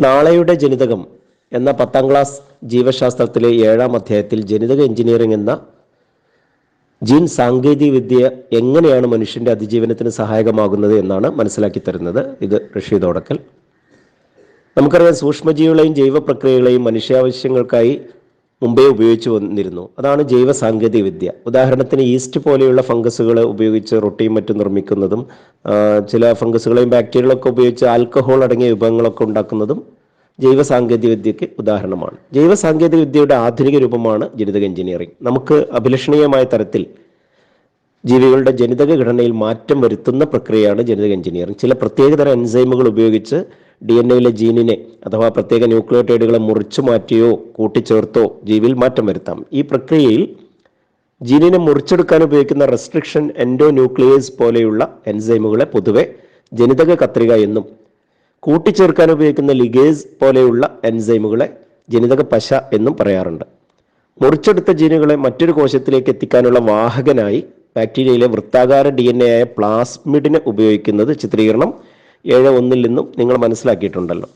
നാളെയുടെ ജനിതകം എന്ന പത്താം ക്ലാസ് ജീവശാസ്ത്രത്തിലെ ഏഴാം അധ്യായത്തിൽ ജനിതക എഞ്ചിനീയറിംഗ് എന്ന ജീൻ സാങ്കേതിക വിദ്യ എങ്ങനെയാണ് മനുഷ്യന്റെ അതിജീവനത്തിന് സഹായകമാകുന്നത് എന്നാണ് മനസ്സിലാക്കി തരുന്നത്. ഇത് റഷീദ് ഓടക്കൽ. നമുക്കറിയാം സൂക്ഷ്മജീവികളെയും ജൈവ പ്രക്രിയകളെയും മനുഷ്യാവശ്യങ്ങൾക്കായി മുമ്പേ ഉപയോഗിച്ചു വന്നിരുന്നു. അതാണ് ജൈവ സാങ്കേതിക വിദ്യ ഉദാഹരണത്തിന് ഈസ്റ്റ് പോലെയുള്ള ഫംഗസുകൾ ഉപയോഗിച്ച് റൊട്ടിയും മറ്റും നിർമ്മിക്കുന്നതും ചില ഫംഗസുകളെയും ബാക്ടീരിയകളൊക്കെ ഉപയോഗിച്ച് ആൽക്കഹോൾ അടങ്ങിയ വിഭവങ്ങളൊക്കെ ഉണ്ടാക്കുന്നതും ജൈവ സാങ്കേതിക വിദ്യക്ക് ഉദാഹരണമാണ്. ജൈവ സാങ്കേതിക വിദ്യയുടെ ആധുനിക രൂപമാണ് ജനിതക എഞ്ചിനീയറിംഗ്. നമുക്ക് അഭിലഷണീയമായ തരത്തിൽ ജീവികളുടെ ജനിതക ഘടനയിൽ മാറ്റം വരുത്തുന്ന പ്രക്രിയയാണ് ജനിതക എഞ്ചിനീയറിംഗ്. ചില പ്രത്യേകതരം എൻസൈമുകൾ ഉപയോഗിച്ച് ഡി എൻ എയിലെ ജീനിനെ അഥവാ പ്രത്യേക ന്യൂക്ലിയോടൈഡുകളെ മുറിച്ചു മാറ്റിയോ കൂട്ടിച്ചേർത്തോ ജീവിൽ മാറ്റം വരുത്താം. ഈ പ്രക്രിയയിൽ ജീനിനെ മുറിച്ചെടുക്കാൻ ഉപയോഗിക്കുന്ന റെസ്ട്രിക്ഷൻ എൻഡോ ന്യൂക്ലിയേഴ്സ് പോലെയുള്ള എൻസൈമുകളെ പൊതുവെ ജനിതക കത്രിക എന്നും കൂട്ടിച്ചേർക്കാൻ ഉപയോഗിക്കുന്ന ലിഗേസ് പോലെയുള്ള എൻസൈമുകളെ ജനിതക പശ എന്നും പറയാറുണ്ട്. മുറിച്ചെടുത്ത ജീനുകളെ മറ്റൊരു കോശത്തിലേക്ക് എത്തിക്കാനുള്ള വാഹകനായി ബാക്ടീരിയയിലെ വൃത്താകാര ഡി എൻ എ ആയ പ്ലാസ്മിഡിനെ ഉപയോഗിക്കുന്നത് ചിത്രീകരണം ഏഴ് ഒന്നിൽ നിന്നും നിങ്ങൾ മനസ്സിലാക്കിയിട്ടുണ്ടല്ലോ.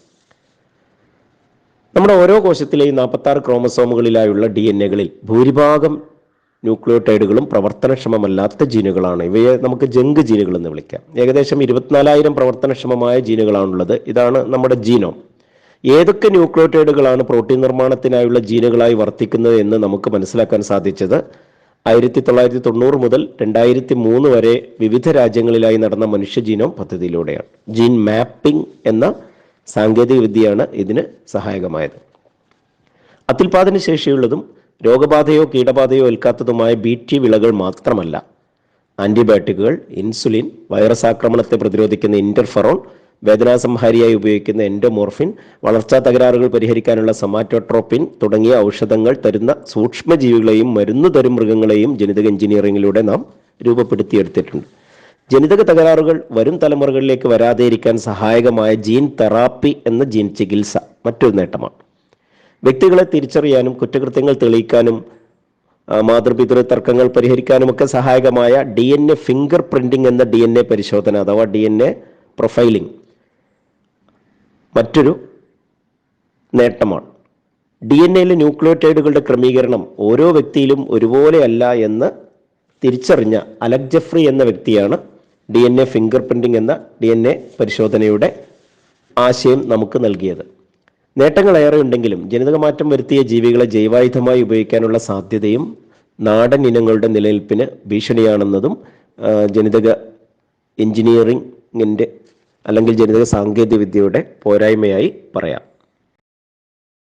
നമ്മുടെ ഓരോ കോശത്തിലെയും നാൽപ്പത്തി ആറ് ക്രോമസോമുകളിലായുള്ള ഡി എൻ എകളിൽ ഭൂരിഭാഗം ന്യൂക്ലിയോടൈഡുകളും പ്രവർത്തനക്ഷമമല്ലാത്ത ജീനുകളാണ്. ഇവയെ നമുക്ക് ജങ്ക് ജീനുകൾ എന്ന് വിളിക്കാം. ഏകദേശം ഇരുപത്തിനാലായിരം പ്രവർത്തനക്ഷമമായ ജീനുകളാണുള്ളത്. ഇതാണ് നമ്മുടെ ജീനോം. ഏതൊക്കെ ന്യൂക്ലിയോടൈഡുകളാണ് പ്രോട്ടീൻ നിർമ്മാണത്തിനായുള്ള ജീനുകളായി വർത്തിക്കുന്നത് എന്ന് നമുക്ക് മനസ്സിലാക്കാൻ സാധിച്ചത് ആയിരത്തി തൊള്ളായിരത്തി തൊണ്ണൂറ് മുതൽ രണ്ടായിരത്തി മൂന്ന് വരെ വിവിധ രാജ്യങ്ങളിലായി നടന്ന മനുഷ്യ ജീനോം പദ്ധതിയിലൂടെയാണ്. ജീൻ മാപ്പിംഗ് എന്ന സാങ്കേതിക വിദ്യയാണ് ഇതിന് സഹായകമായത്. അത്യുൽപാദന ശേഷിയുള്ളതും രോഗബാധയോ കീടബാധയോ ഏൽക്കാത്തതുമായ ബി ടി വിളകൾ മാത്രമല്ല ആന്റിബയോട്ടിക്കുകൾ ഇൻസുലിൻ വൈറസ് ആക്രമണത്തെ പ്രതിരോധിക്കുന്ന ഇന്റർഫെറോൺ വേദനാസംഹാരിയായി ഉപയോഗിക്കുന്ന എൻഡോമോർഫിൻ വളർച്ചാ തകരാറുകൾ പരിഹരിക്കാനുള്ള സമാറ്റോട്രോപ്പിൻ തുടങ്ങിയ ഔഷധങ്ങൾ തരുന്ന സൂക്ഷ്മജീവികളെയും മരുന്ന് തരും മൃഗങ്ങളെയും ജനിതക എഞ്ചിനീയറിംഗിലൂടെ നാം രൂപപ്പെടുത്തിയെടുത്തിട്ടുണ്ട്. ജനിതക തകരാറുകൾ വരും തലമുറകളിലേക്ക് വരാതെ ഇരിക്കാൻ സഹായകമായ ജീൻ തെറാപ്പി എന്ന ജീൻ ചികിത്സ മറ്റൊരു നേട്ടമാണ്. വ്യക്തികളെ തിരിച്ചറിയാനും കുറ്റകൃത്യങ്ങൾ തെളിയിക്കാനും മാതൃപിതൃ തർക്കങ്ങൾ പരിഹരിക്കാനുമൊക്കെ സഹായകമായ D N A finger printing എന്ന ഡി എൻ എ പരിശോധന അഥവാ ഡി എൻ എ പ്രൊഫൈലിംഗ് മറ്റൊരു നേട്ടമാണ്. ഡി എൻ എയിലെ ന്യൂക്ലിയോടൈഡുകളുടെ ക്രമീകരണം ഓരോ വ്യക്തിയിലും ഒരുപോലെയല്ല എന്ന് തിരിച്ചറിഞ്ഞ അലക് ജഫ്രി എന്ന വ്യക്തിയാണ് D N A finger printing എന്ന ഡി എൻ എ പരിശോധനയുടെ ആശയം നമുക്ക് നൽകിയത്. നേട്ടങ്ങൾ ഏറെ ഉണ്ടെങ്കിലും ജനിതക മാറ്റം വരുത്തിയ ജീവികളെ ജൈവായുധമായി ഉപയോഗിക്കാനുള്ള സാധ്യതയും നാടൻ ഇനങ്ങളുടെ നിലനിൽപ്പിന് ഭീഷണിയാണെന്നതും ജനിതക എഞ്ചിനീയറിംഗിന്റെ അല്ലെങ്കിൽ ജനിതക സാങ്കേതിക വിദ്യയുടെ പോരായ്മയായി പറയാം.